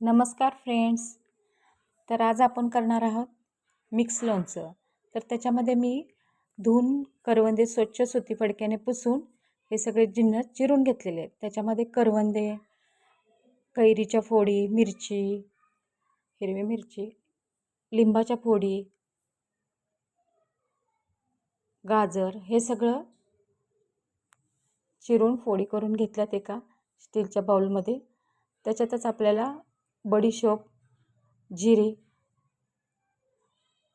नमस्कार फ्रेंड्स. तर आज आपण करणार आहोत मिक्स लोणचं. तर त्याच्यामध्ये मी धुवून करवंदे स्वच्छ सुती फडक्याने पुसून हे सगळे जिन्नस चिरून घेतलेले आहेत. त्याच्यामध्ये करवंदे कैरीच्या फोडी मिरची हिरवी मिरची लिंबाच्या फोडी गाजर हे सगळं चिरून फोडी करून घेतल्यात एका स्टीलच्या बाउलमध्ये त्याच्यातच आपल्याला बडीशोप जिरे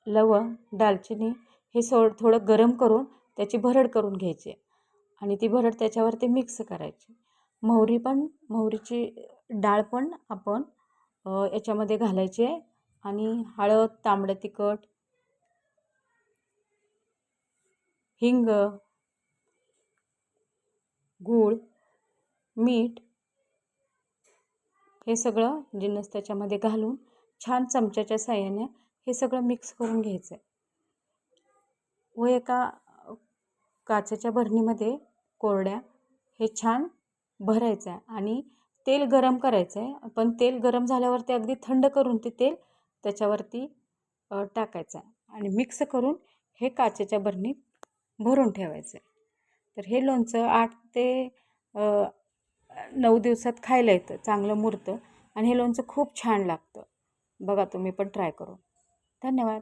लवंग दालचिनी हे सो थोडं गरम करून त्याची भरड करून घ्यायची आणि ती भरड त्याच्यावरती मिक्स करायची. मोहरी पण मोहरीची डाळ पण आपण याच्यामध्ये घालायची आहे आणि हळद तांबडं तिखट हिंग गूळ मीठ हे सगळं जिन्नस त्याच्यामध्ये घालून छान चमच्याच्या साह्याने हे सगळं मिक्स करून घ्यायचं आहे व एका काचेच्या भरणीमध्ये कोरड्या हे छान भरायचं आहे आणि तेल गरम करायचं आहे पण तेल गरम झाल्यावरती अगदी थंड करून ते तेल त्याच्यावरती टाकायचं आहे आणि मिक्स करून हे काचेच्या भरणीत भरून ठेवायचं आहे तर हे लोणचं आठ ते नऊ दिवसात खायला येतं चांगलं मुरतं आणि हे लोणचं खूप छान लागतं. बघा तुम्ही पण ट्राय करून. धन्यवाद.